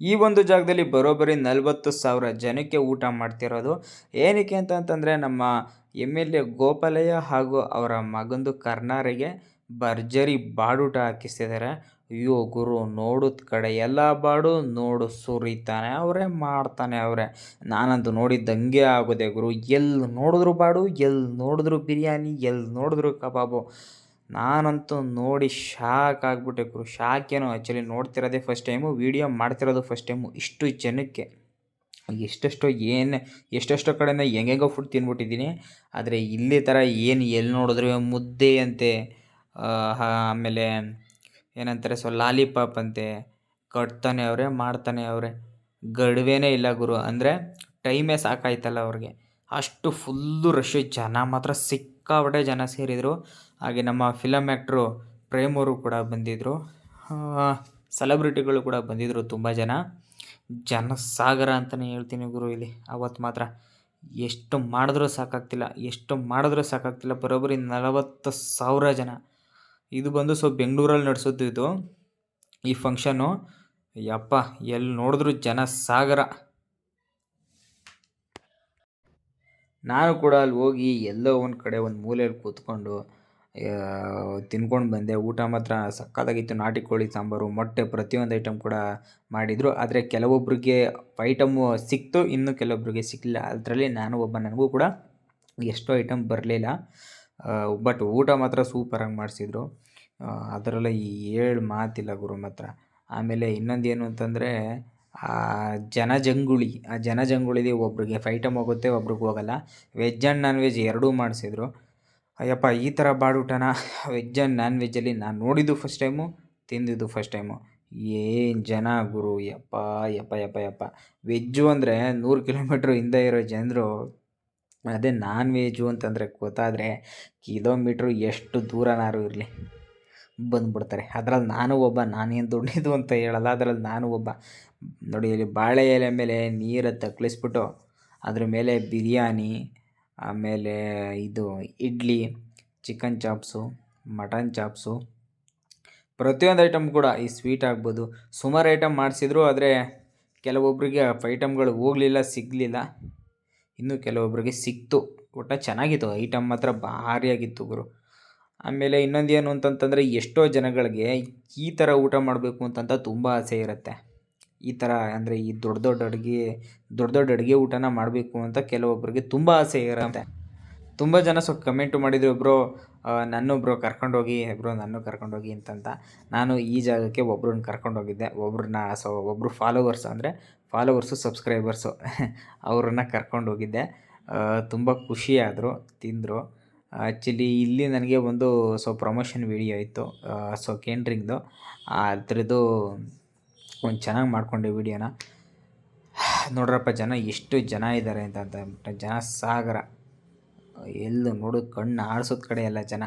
ಈ ಒಂದು ಜಾಗದಲ್ಲಿ ಬರೋಬ್ಬರಿ ನಲವತ್ತು ಸಾವಿರ ಜನಕ್ಕೆ ಊಟ ಮಾಡ್ತಿರೋದು. ಏನಕ್ಕೆ ಅಂತಂತಂದರೆ ನಮ್ಮ ಎಂ ಎಲ್ ಎ ಗೋಪಾಲಯ್ಯ ಹಾಗೂ ಅವರ ಮಗಂದು ಕರ್ನಾರಿಗೆ ಭರ್ಜರಿ ಬಾಡೂಟ ಹಾಕಿಸ್ತಿದ್ದಾರೆ ಅಯ್ಯೋ ಗುರು, ನೋಡೋದ್ ಕಡೆ ಎಲ್ಲ ಬಾಡು, ನೋಡು ಸುರಿತಾನೆ ಅವರೇ, ಮಾಡ್ತಾನೆ ಅವರೇ. ನಾನಂತೂ ನೋಡಿದ್ದಂಗೆ ಆಗೋದೆ ಗುರು. ಎಲ್ಲಿ ನೋಡಿದ್ರು ಬಾಡು ಎಲ್ಲಿ ನೋಡಿದ್ರು ಬಿರಿಯಾನಿ ಎಲ್ಲಿ ನೋಡಿದ್ರು ಕಬಾಬು. ನಾನಂತೂ ನೋಡಿ ಶಾಕ್ ಆಗಿಬಿಟ್ಟೆ ಗುರು. ಶಾಕ್ ಏನು ಆ್ಯಕ್ಚುಲಿ ನೋಡ್ತಿರೋದೇ ಫಸ್ಟ್ ಟೈಮು ವೀಡಿಯೋ ಮಾಡ್ತಿರೋದು ಫಸ್ಟ್ ಟೈಮು ಇಷ್ಟು ಜನಕ್ಕೆ. ಎಷ್ಟೆಷ್ಟೋ ಏನು, ಎಷ್ಟೆಷ್ಟೋ ಕಡೆಯಿಂದ ಹೆಂಗೆಂಗೋ ಫುಡ್ ತಿಂದ್ಬಿಟ್ಟಿದ್ದೀನಿ ಆದರೆ ಇಲ್ಲಿ ಥರ ಏನು ಎಲ್ಲಿ ನೋಡಿದ್ರು ಮುದ್ದೆ ಅಂತೆ ಆಮೇಲೆ ಏನಂತಾರೆ ಸೊ ಲಾಲಿಪಾಪ್ ಅಂತೆ, ಕಟ್ತಾನೆ ಅವರೇ, ಮಾಡ್ತಾನೆ ಅವರೇ. ಗಡುವೆನೇ ಇಲ್ಲ ಗುರು. ಅಂದರೆ ಟೈಮೇ ಸಾಕಾಯ್ತಲ್ಲ ಅವ್ರಿಗೆ. ಅಷ್ಟು ಫುಲ್ಲು ರಶ್ ಜನ ಮಾತ್ರ ಸಿಕ್ಕಾಪಟ್ಟೆ ಜನ ಸೇರಿದರು. ಹಾಗೆ ನಮ್ಮ ಫಿಲಮ್ ಆ್ಯಕ್ಟ್ರು ಪ್ರೇಮ್ ಅವರು ಕೂಡ ಬಂದಿದ್ದರು ಸೆಲೆಬ್ರಿಟಿಗಳು ಕೂಡ ಬಂದಿದ್ದರು ತುಂಬ ಜನ. ಜನಸಾಗರ ಅಂತಲೇ ಹೇಳ್ತೀನಿ ಗುರು ಇಲ್ಲಿ. ಅವತ್ತು ಮಾತ್ರ ಎಷ್ಟು ಮಾಡಿದ್ರೂ ಸಾಕಾಗ್ತಿಲ್ಲ, ಎಷ್ಟು ಮಾಡಿದ್ರೂ ಸಾಕಾಗ್ತಿಲ್ಲ. ಬರೋಬ್ಬರಿ ನಲವತ್ತು ಸಾವಿರ ಜನ. ಇದು ಬಂದು ಸೊ ಬೆಂಗಳೂರಲ್ಲಿ ನಡೆಸೋದು ಇದು. ಈ ಫಂಕ್ಷನ್ನು ಯಪ್ಪ ಎಲ್ಲಿ ನೋಡಿದ್ರು ಜನ ಸಾಗರ ನಾನು ಕೂಡ ಅಲ್ಲಿ ಹೋಗಿ ಎಲ್ಲೋ ಒಂದು ಕಡೆ ಒಂದು ಮೂಲೆಯಲ್ಲಿ ಕೂತ್ಕೊಂಡು ತಿನ್ಕೊಂಡು ಬಂದೆ. ಊಟ ಮಾತ್ರ ಸಕ್ಕತ್ತಾಗಿತ್ತು. ನಾಟಿ ಕೋಳಿ, ಸಾಂಬಾರು, ಮೊಟ್ಟೆ ಪ್ರತಿಯೊಂದು ಐಟಮ್ ಕೂಡ ಮಾಡಿದರು. ಆದರೆ ಕೆಲವೊಬ್ಬರಿಗೆ ಐಟಮ್ಮು ಸಿಕ್ತು. ಇನ್ನು ಕೆಲವೊಬ್ಬರಿಗೆ ಸಿಕ್ಕಲಿಲ್ಲ ಅದರಲ್ಲಿ ನಾನು ಒಬ್ಬ, ನನಗೂ ಕೂಡ ಎಷ್ಟೋ ಐಟಮ್ ಬರಲಿಲ್ಲ. ಬಟ್ ಊಟ ಮಾತ್ರ ಸೂಪರಾಗಿ ಮಾಡಿಸಿದ್ರು. ಅದರಲ್ಲಿ ಏಳು ಮಾತಿಲ್ಲ ಗುರು ಮಾತ್ರ. ಆಮೇಲೆ ಇನ್ನೊಂದು ಏನು ಅಂತಂದರೆ, ಆ, ಜನಜಂಗುಳಿ. ಆ ಜನಜಂಗುಳಿಲಿ ಒಬ್ರಿಗೆ ಫೈಟಮ್ ಹೋಗುತ್ತೆ, ಒಬ್ರಿಗೆ ಹೋಗಲ್ಲ. ವೆಜ್ ಆ್ಯಂಡ್ ನಾನ್ ವೆಜ್ ಎರಡೂ ಮಾಡಿಸಿದ್ರು. ಅಯ್ಯಪ್ಪ, ಈ ಥರ ಬಾಡೂಟನ ವೆಜ್ ಆ್ಯಂಡ್ ನಾನ್ ವೆಜ್ಜಲ್ಲಿ ನಾನು ನೋಡಿದ್ದು ಫಸ್ಟ್ ಟೈಮು ತಿಂದಿದ್ದು ಫಸ್ಟ್ ಟೈಮು ಏನು ಜನ ಗುರು, ಯಪ್ಪ ಯಪ್ಪ ಯಪ್ಪ ಯಪ್ಪ. ವೆಜ್ಜು ಅಂದರೆ ನೂರು ಕಿಲೋಮೀಟ್ರ್ ಹಿಂದೆ ಇರೋ ಜನರು, ಅದೇ ನಾನ್ ವೆಜ್ಜು ಅಂತಂದರೆ ಗೊತ್ತಾದರೆ ಕಿಲೋಮೀಟ್ರು ಎಷ್ಟು ದೂರನಾರು ಇರಲಿ. ಬಂದುಬಿಡ್ತಾರೆ. ಅದ್ರಲ್ಲಿ ನಾನು ಒಬ್ಬ ನಾನೇನು ದುಡ್ಡಿದ್ದು ಅಂತ ಹೇಳಲ್ಲ, ಅದರಲ್ಲಿ ನಾನು ಒಬ್ಬ. ನೋಡಿ, ಇಲ್ಲಿ ಬಾಳೆ ಎಲೆ ಮೇಲೆ ನೀರು ತಕ್ಕಲಿಸ್ಬಿಟ್ಟು ಅದ್ರ ಮೇಲೆ ಬಿರಿಯಾನಿ ಆಮೇಲೆ ಇದು idli chicken chops mutton chops ಪ್ರತಿಯೊಂದು ಐಟಮ್ ಕೂಡ ಈ ಸ್ವೀಟ್ ಆಗ್ಬೋದು. ಸುಮಾರು ಐಟಮ್ ಮಾಡಿಸಿದ್ರು, ಆದರೆ ಕೆಲವೊಬ್ಬರಿಗೆ ಐಟಮ್ಗಳು ಹೋಗಲಿಲ್ಲ, ಸಿಗಲಿಲ್ಲ. ಇನ್ನು ಕೆಲವೊಬ್ಬರಿಗೆ ಸಿಕ್ತು. ಒಟ್ಟು ಚೆನ್ನಾಗಿತ್ತು. ಐಟಮ್ ಮಾತ್ರ ಭಾರಿಯಾಗಿತ್ತು ಗುರು. ಆಮೇಲೆ ಇನ್ನೊಂದು ಏನು ಅಂತಂತಂದರೆ, ಎಷ್ಟೋ ಜನಗಳಿಗೆ ಈ ಥರ ಊಟ ಮಾಡಬೇಕು ಅಂತಂತ ತುಂಬ ಆಸೆ ಇರುತ್ತೆ. ಈ ಥರ ಅಂದರೆ ಈ ದೊಡ್ಡ ದೊಡ್ಡ ಅಡುಗೆ, ದೊಡ್ಡ ದೊಡ್ಡ ಅಡುಗೆ ಊಟನ ಮಾಡಬೇಕು ಅಂತ ಕೆಲವೊಬ್ಬರಿಗೆ ತುಂಬ ಆಸೆ ಇರುತ್ತೆ. ತುಂಬ ಜನ ಸ್ವಲ್ಪ ಕಮೆಂಟು ಮಾಡಿದರು, ಬ್ರೋ ನನ್ನ ಬ್ರೋ ಕರ್ಕೊಂಡೋಗಿ, ಬ್ರೋ ನನ್ನ ಕರ್ಕೊಂಡೋಗಿ ಅಂತಂತ. ನಾನು ಈ ಜಾಗಕ್ಕೆ ಒಬ್ರನ್ನ ಕರ್ಕೊಂಡೋಗಿದ್ದೆ. ಒಬ್ರನ್ನ, ಸೊ ಒಬ್ಬರು ಫಾಲೋವರ್ಸ್ ಅಂದರೆ ಫಾಲೋವರ್ಸು ಸಬ್ಸ್ಕ್ರೈಬರ್ಸು ಅವ್ರನ್ನ ಕರ್ಕೊಂಡೋಗಿದ್ದೆ. ತುಂಬ ಖುಷಿಯಾದರು, ತಿಂದರು. ಆ್ಯಕ್ಚುಲಿ ಇಲ್ಲಿ ನನಗೆ ಒಂದು, ಸೊ ಪ್ರಮೋಷನ್ ವಿಡಿಯೋ ಇತ್ತು ಸೊ ಕೇಂಡ್ರಿಂಗ್ದು ಅದ್ರದ್ದು ಒಂದು ಚೆನ್ನಾಗಿ ಮಾಡಿಕೊಂಡೆ ವೀಡಿಯೋನ. ನೋಡ್ರಪ್ಪ ಜನ, ಎಷ್ಟು ಜನ ಇದ್ದಾರೆ ಅಂತ ಅಂತ ಜನ ಸಾಗರ. ಎಲ್ಲೂ ನೋಡು, ಕಣ್ಣು ಆಡ್ಸೋದ್ ಕಡೆ ಎಲ್ಲ ಜನ.